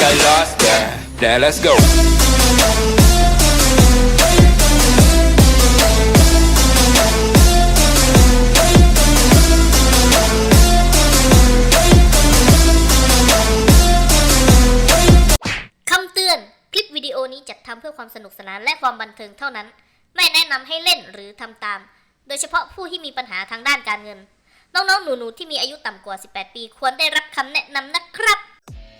got lost there. Now let's go. คำเตือน คลิปวิดีโอนี้จัดทำเพื่อความสนุกสนานและความบันเทิงเท่านั้น ไม่แนะนำให้เล่นหรือทำตาม โดยเฉพาะผู้ที่มีปัญหาทางด้านการเงิน น้องๆ หนูๆ ที่มีอายุต่ำกว่า 18 ปี ควรได้รับคำแนะนำนะครับ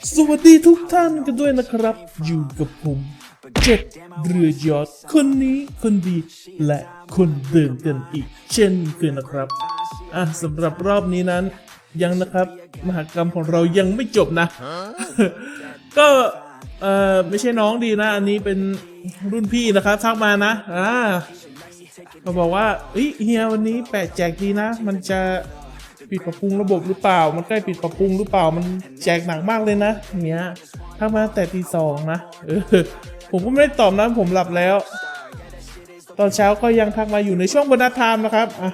สวัสดีทุกท่านกันด้วยนะครับ อยู่กับผมเจ็ดเรือยอดคนนี้คนดีและคนเดิมกันอีก เช่นเคยนะครับ อะสำหรับรอบนี้นั้น ยังนะครับ มหากรรมของเรายังไม่จบนะ ก็เอ่อไม่ใช่น้องดีนะ อันนี้เป็นรุ่นพี่นะครับทักมานะอ่าเขาบอกว่าเฮ้ยเฮียวันนี้แปะแจกดีนะ มันจะ ปิดปรับปรุงระบบหรือเปล่า มันใกล้ปิดปรับปรุงหรือเปล่า มันแจกหนักมากเลยนะเนี้ยทักมาแต่ตีสองนะเออผมก็ไม่ได้ตอบนะผมหลับแล้ว ตอนเช้าก็ยังทักมาอยู่ในช่วงบรรณาไทม์นะครับอะ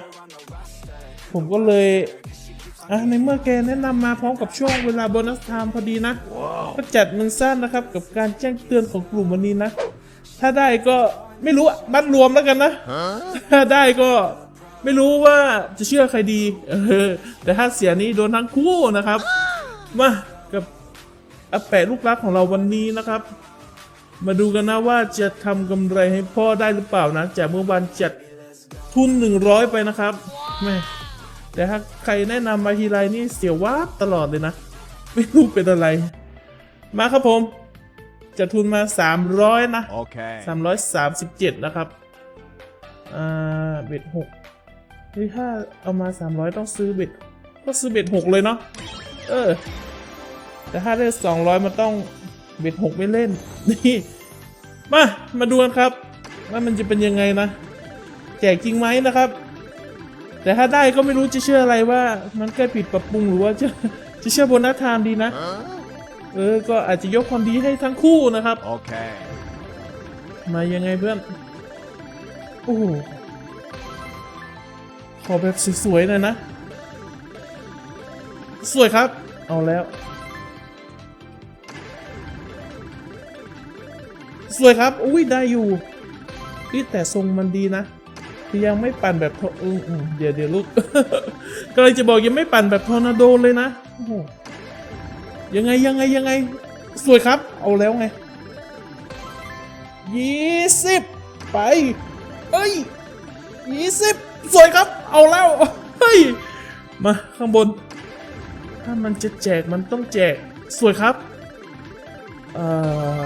ผมก็เลยอะในเมื่อแกแนะนำมาพร้อมกับช่วงเวลาโบนัสไทม์พอดีนะ ก็จัดมันสั้นนะครับกับการแจ้งเตือนของกลุ่มวันนี้นะ ถ้าได้ก็ไม่รู้อะมัดรวมแล้วกันนะ ถ้าได้ก็ ไม่รู้ว่าจะเชื่อใครดี เออ แต่ถ้าเสียนี้โดนทั้งคู่นะครับ มากับอาแปะลูกรักของเราวันนี้นะครับ มาดูกันนะว่าจะทำกำไรให้พ่อได้หรือเปล่านะ จากเมื่อวานจัดทุน 100 ไปนะครับแม่แต่ถ้าใครแนะนำมาทีไรนี่เสียววาบตลอดเลยนะ ไม่รู้เป็นอะไร มาครับผม จะทุนมา 300 นะ Okay. 337 นะครับ อ่า เบ็ดหกเฮ้ยถ้าเอามา 300 ต้องซื้อเบ็ดก็ซื้อเบ็ดหกเลยเนาะเออ แต่ถ้าได้200 มันต้องเบ็ดหกไม่เล่นนี่มามาดูกันครับว่ามันจะเป็นยังไงนะ แจกจริงไหมนะครับ แต่ถ้าได้ก็ไม่รู้จะเชื่ออะไรว่า มันใกล้ผิดปรับปรุงหรือว่าจะจะเชื่อโบนัสไทม์ดีนะ เออ ก็อาจจะยกความดีให้ทั้งคู่นะครับ Okay. มายังไงเพื่อน โอ้โห ขอแบบสวยๆหน่อยนะ สวยครับ เอาแล้ว สวยครับ อุ้ยได้อยู่นี่แต่ทรงมันดีนะ ยังไม่ปั่นแบบโทอือเดี๋ยวเดี๋ยวลูกก็เลยจะบอกยังไม่ปั่นแบบทอร์นาโดเลยนะโอ้โหยังไงยังไงยังไง สวยครับ เอาแล้วไงยี่สิบไป เอ้ยยี่สิบสวยครับ เอาแล้ว เฮ้ย มาข้างบน ถ้ามันจะแจกมันต้องแจก สวยครับ เออ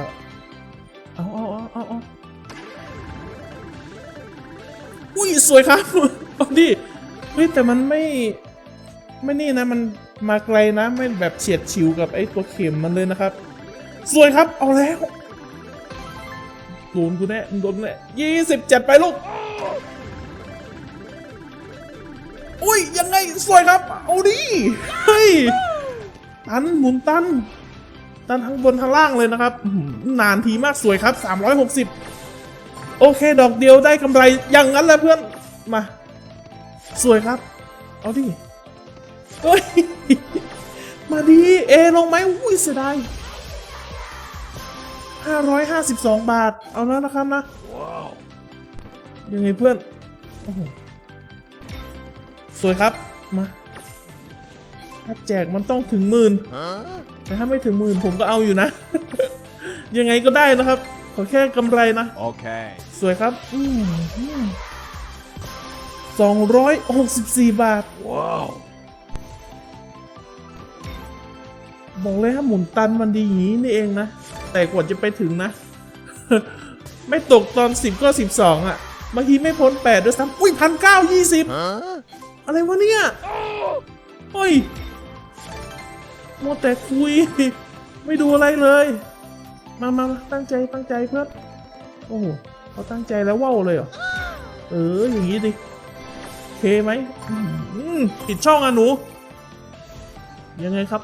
เอาเอาเอาเอาเอาอุ้ย สวยครับ เอาดิ เฮ้ย แต่มันไม่ ไม่นี่นะ มันมาไกลนะ ไม่แบบเฉียดฉิวกับไอ้ตัวเข็มมันเลยนะครับ สวยครับ เอาแล้วโดนกูแน่โดนแน่ยี่สิบเจัดไปลูก อุ้ยยังไงสวยครับ เอาดิเฮ้ยตันหมุนตันตันทั้งบนทั้งล่างเลยนะครับอื้อหือนานทีมากสวยครับ 360 โอเค ดอกเดียวได้กำไรอย่างนั้นแหละเพื่อนมา สวยครับ เอาดิเฮ้ยมาดีเอลงไหมอุ้ยเสียดาย552 บาท เอาแล้วนะครับนะยังไงเพื่อนโอ้โห สวยครับมาถ้าแจกมันต้องถึงหมื่นแต่ถ้าไม่ถึงหมื่นผมก็เอาอยู่นะ ยังไงก็ได้นะครับ ขอแค่กำไรนะ Okay. สวยครับอืมสองร้อยหกสิบสี่บาท Wow. บอกเลยถ้าหมุนตันมันดีอย่างนี้นี่เองนะ แต่กว่าจะไปถึงนะ ไม่ตกตอนสิบก็สิบสองอะบางทีไม่พ้นแปดด้วยซ้ำอุ้ยพันเก้ายี่สิบ Huh? อะไรวะเนี่ยเฮ้ยมัวแต่คุย ไม่ดูอะไรเลยมามามาตั้งใจตั้งใจเพื่อนโอ้โหเขาตั้งใจแล้วว่าวเลยเหรอ เออ อย่างนี้ดิเคไหมอืมปิดช่องอะหนู ยังไงครับ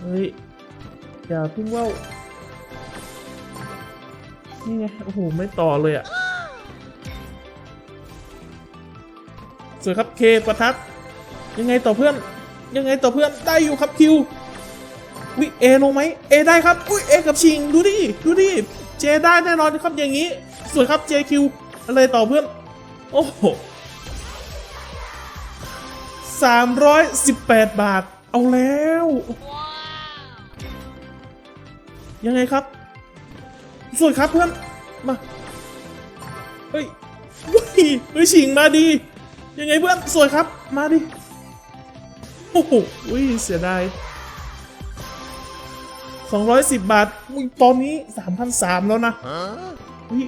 เฮ้ย อย่าพิ่งว่าวนี่ไง โอ้โห ไม่ต่อเลยอะ สวยครับเคประทัดยังไงต่อเพื่อน ยังไงต่อเพื่อนได้อยู่ครับคิววิเอลงไหมเอได้ครับอุ้ยเอกับชิงดูดิดูดิเจได้แน่นอนครับอย่างนี้สวยครับเจคิวอะไรต่อเพื่อนโอ้โหสามร้อยสิบแปดบาท เอาแล้ว ยังไงครับสวยครับเพื่อนมาเฮ้ยวุ้ยเฮ้ยฉิงมาดี ยังไงเพื่อนสวยครับ มาดิ โอ้โหอุ้ยเสียดาย210 บาทอุ้ยตอนนี้ 3,300 แล้วนะอุ้ย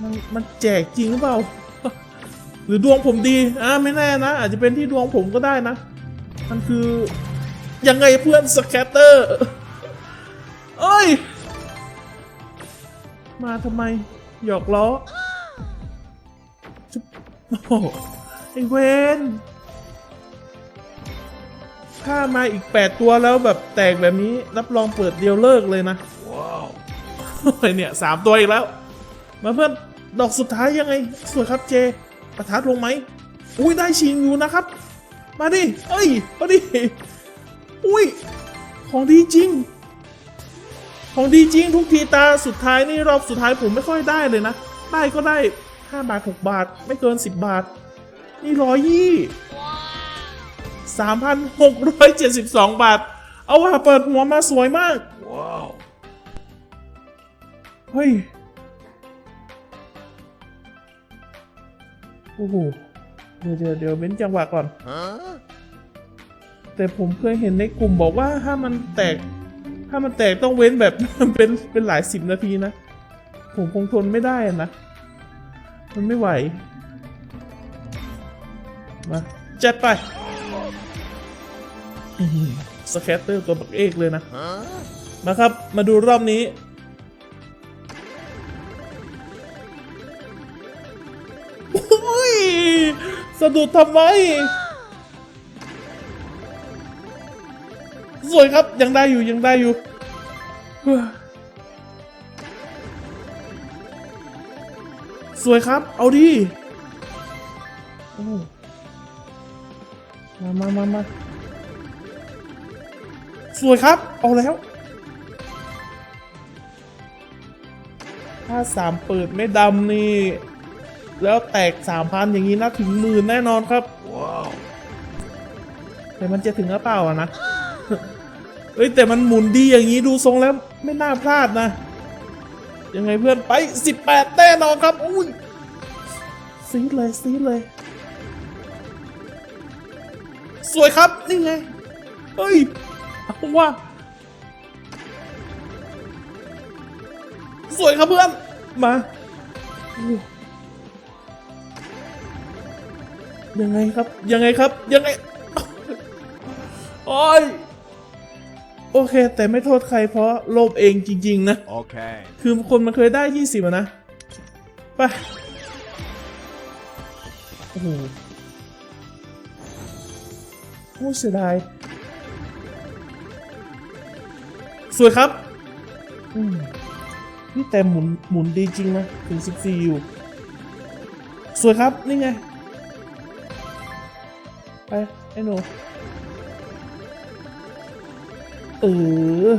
มันมันแจกจริงหรือเปล่า หรือดวงผมดีอ่าไม่แน่นะ อาจจะเป็นที่ดวงผมก็ได้นะ มันคือ ยังไงเพื่อนสแคตเตอร์เอ้ย มาทำไม หยอกล้อ ไอเวนถ้ามาอีก8ตัวแล้วแบบแตกแบบนี้ รับรองเปิดเดียวเลิกเลยนะ ว้าวเนี่ยสามตัวอีกแล้ว มาเพื่อน ดอกสุดท้ายยังไง สวยครับเจ ประทัดลงไหม อุ้ยได้ชิงอยู่นะครับ มาดิ เอ้ย มาดิ อุ้ย ของดีจริง ของดีจริงทุกทีตาสุดท้ายนี่รอบสุดท้ายผมไม่ค่อยได้เลยนะ ได้ก็ได้ 5บาท6บาท ไม่เกิน10บาท นี่ร้อยยี่3,672บาท เอาว่าเปิดหัวมาสวยมาก ว้าว เฮ้ย โอ้โห เดี๋ยวเดี๋ยวเดี๋ยวเว้นจังหวะก่อน แต่ผมเคยเห็นในกลุ่มบอกว่าถ้ามันแตก ถ้ามันแตกต้องเว้นแบบเป็นเป็นหลายสิบนาทีนะ ผมคงทนไม่ได้อะนะ มันไม่ไหว มา จัดไปสแคตเตอร์ตัวบักเอกเลยนะ มาครับ มาดูรอบนี้อุ้ย สะดุดทำไม สวยครับ ยังได้อยู่ ยังได้อยู่ สวยครับ เอาดิโอ้มามามามาสวยครับ เอาแล้วถ้าสามเปิดไม่ดำนี่ แล้วแตกสามพันอย่างนี้นะถึงหมื่นแน่นอนครับว้าวแต่มันจะถึงหรือเปล่าอะนะเอ้ยแต่มันหมุนดีอย่างนี้ดูทรงแล้วไม่น่าพลาดนะ ยังไงเพื่อนไป 18 แน่นอนครับอุ้ยซีดเลยซีดเลย สวยครับ นี่ไง เฮ้ยเอาว่า สวยครับเพื่อน มายังไงครับ ยังไงครับ ยังไง โอ้ย โอเค แต่ไม่โทษใครเพราะโลภเองจริง ๆ นะ Okay. คือคนมันเคยได้ 20อะนะ ไป โอ้โหโอ้เสียดาย สวยครับอืมนี่แต่หมุนหมุนดีจริงนะ ถึง 14 อยู่ สวยครับ นี่ไง ไป ไอ้หนู เออ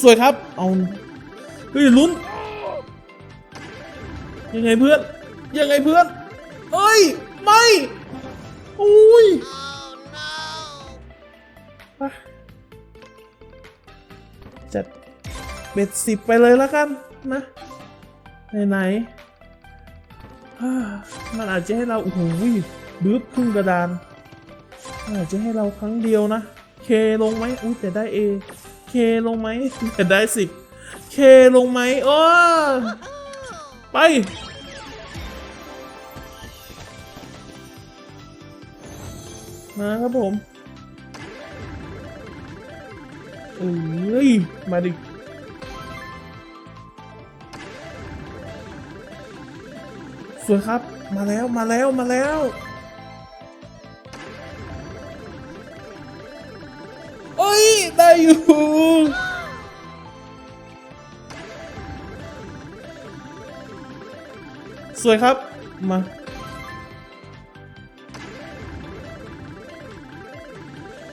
สวยครับ เอาเฮ้ยลุ้น ยังไงเพื่อน ยังไงเพื่อน เอ้ย ไม่อุ้ยจัดเบ็ดสิบไปเลยแล้วกันนะไหนๆฮ่ามันอาจจะให้เราโอ้โห บึ้บครึ่งกระดานอาจจะให้เราครั้งเดียวนะ เคลงไหมอุ้ยแต่ได้เอเคลงไหมแต่ได้สิบเคลงไหมโอ้ไปมาครับผมเอ้ย มาดิ สวยครับ มาแล้ว มาแล้ว มาแล้ว อยู่สวยครับ มา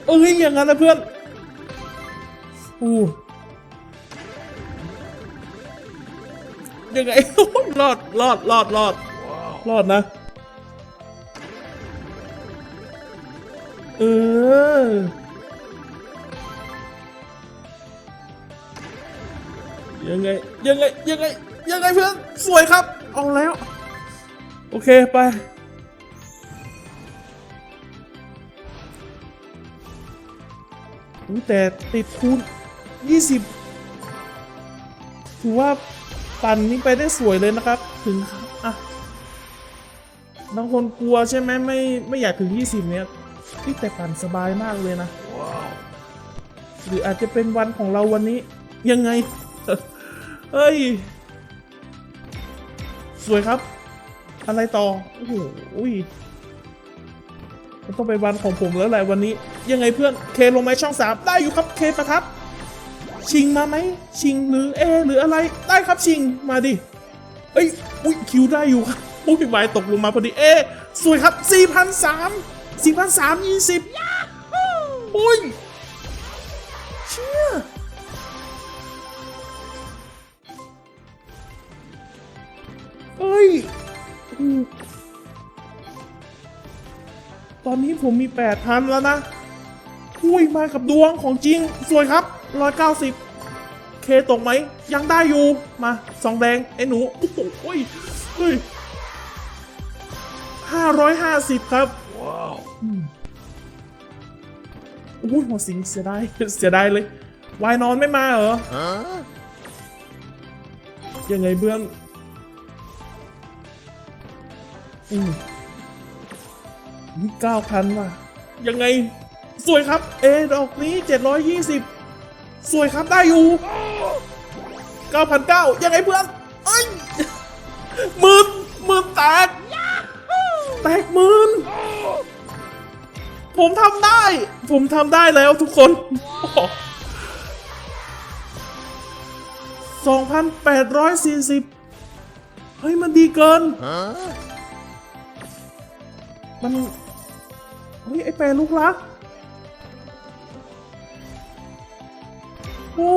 เอ้ยอย่างนั้นนะเพื่อนอู้ยังไงรอดรอดรอดรอดรอดนะ เออ ยังไงยังไงยังไงยังไงเพื่อนสวยครับ เอาแล้ว โอเคไปอุ๊ยแต่ติดคูณ20 ถือว่าปั่นนี้ไปได้สวยเลยนะครับ ถึงอะบางคนกลัวใช่ไหมไม่ไม่อยากถึง 20 เนี้ยที่แต่ปั่นสบายมากเลยนะหรืออาจจะเป็นวันของเราวันนี้ยังไง เฮ้ย สวยครับ อะไรต่อ โอ้โหอุ้ยมันต้องเป็นวันของผมแล้วแหละวันนี้ ยังไงเพื่อน เคลงไหมช่องสามได้อยู่ครับ เคประทับ ชิงมาไหม ชิงหรือเอ หรืออะไร ได้ครับชิง มาดิ เอ้ย อุ้ยคิวได้อยู่ครับอุ้ยไม้ตกลงมาพอดี เอ สวยครับ4 0 0 4 4 0 20อุ้ย เอ้ยอู้ตอนนี้ผมมี8พันแล้วนะอุ้ยมากับดวงของจริง สวยครับ190เคตกไหม ยังได้อยู่ มาสองแดงไอ้หนู โอ้โหเฮ้ยเฮ้ย550ครับ ว้าวอุ้ยหัวสิงเสียดายเสียดายเลยวายนอนไม่มาเหรอยังไงเบื้อง อืมเก้าพันว่ะ ยังไง สวยครับ เอดอกนี้เจ็ดร้อยยี่สิบสวยครับได้อยู่เก้าพันเก้ายังไงเพื่อนเอ้ยหมื่นหมื่นแตกแตกหมื่นผมทำได้ ผมทำได้แล้วทุกคนสองพันแปดร้อยสี่สิบเฮ้ย มันดีเกิน มันเฮ้ยไอแปรลูกรักโอ้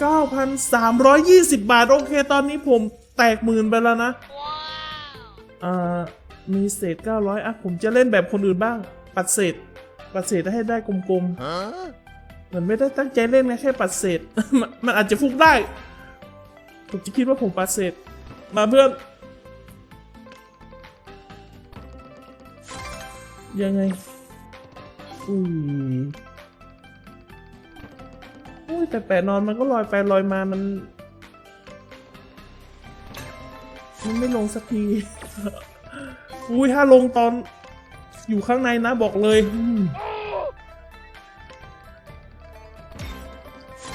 เก้าพันสามร้อยยี่สิบบาท โอเค ตอนนี้ผมแตกหมื่นไปแล้วนะอ่ามีเศษเก้าร้อยอะ ผมจะเล่นแบบคนอื่นบ้าง ปัดเศษ ปัดเศษให้ได้กลมๆเหมือนไม่ได้ตั้งใจเล่นนะแค่ปัดเศษ มันมันอาจจะฟุกได้ ผมจะคิดว่าผมปัดเศษมาเพื่อน ยังไงอุ้ยอุ้ยแต่แปะนอนมันก็ลอยไปลอยมามัน มันไม่ลงสักทีอุ้ยถ้าลงตอนอยู่ข้างในนะบอกเลย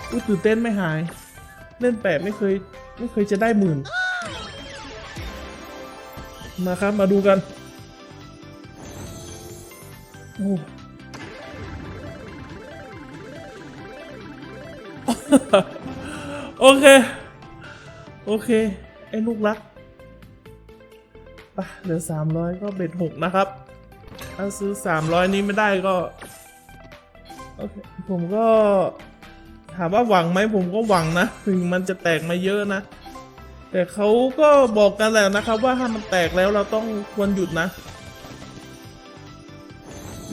อุ้ยตื่นเต้นไม่หาย เล่นแปดไม่เคย ไม่เคยจะได้หมื่น มาครับมาดูกันโอ้โอเค โอเค ไอ้ลูกรักไปเหลือสามร้อยก็เบ็ดหกนะครับ ถ้าซื้อสามร้อยนี้ไม่ได้ก็ โอเค ผมก็ ถามว่าหวังไหมผมก็หวังนะ ถึงมันจะแตกมาเยอะนะ แต่เขาก็บอกกันแล้วนะครับว่าถ้ามันแตกแล้วเราต้องควรหยุดนะ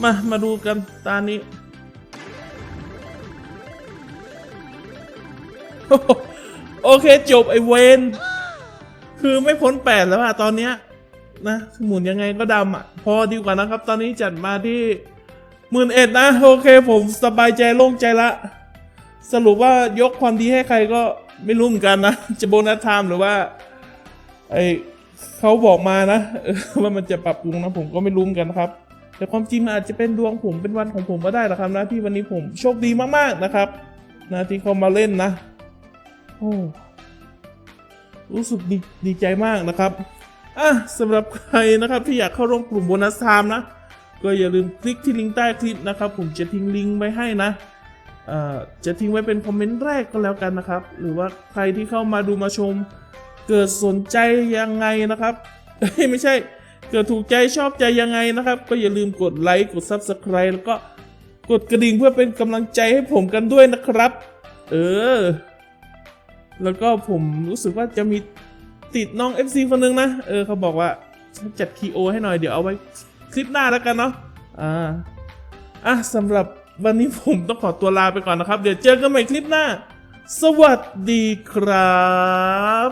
มา มาดูกันตานี้โอเคจบไอเวนคือไม่พ้นแปดแล้วอะตอนเนี้ยนะหมุนยังไงก็ดำอะพอดีกว่านะครับ ตอนนี้จัดมาที่หมื่นเอ็ดนะ โอเคผมสบายใจโล่งใจละ สรุปว่ายกความดีให้ใครก็ไม่รู้เหมือนกันนะ จะโบนัสไทม์หรือว่าไอเขาบอกมานะว่ามันจะปรับปรุงนะผมก็ไม่รู้เหมือนกันครับ แต่ความจริงมันอาจจะเป็นดวงผมเป็นวันของผมก็ได้แหละครับนะที่วันนี้ผมโชคดีมากๆนะครับนะที่เขามาเล่นนะ โอ้รู้สึกดีดีใจมากนะครับอะสำหรับใครนะครับที่อยากเข้าร่วมกลุ่มโบนัสไทม์นะ ก็อย่าลืมคลิกที่ลิงก์ใต้คลิปนะครับ ผมจะทิ้งลิงก์ไว้ให้นะ จะทิ้งไว้เป็นคอมเมนต์แรกก็แล้วกันนะครับ หรือว่าใครที่เข้ามาดูมาชม เกิดสนใจยังไงนะครับ ไม่ใช่ เกิดถูกใจชอบใจยังไงนะครับ ก็อย่าลืมกดไลค์กด Subscribe แล้วก็กดกระดิ่งเพื่อเป็นกำลังใจให้ผมกันด้วยนะครับ เออ แล้วก็ผมรู้สึกว่าจะมีติดน้อง FC คนนึงนะ เออเขาบอกว่าจัดคีโอให้หน่อยเดี๋ยวเอาไว้คลิปหน้าแล้วกันเนาะ อ่า อะสำหรับ วันนี้ผมต้องขอตัวลาไปก่อนนะครับ เดี๋ยวเจอกันใหม่คลิปหน้า สวัสดีครับ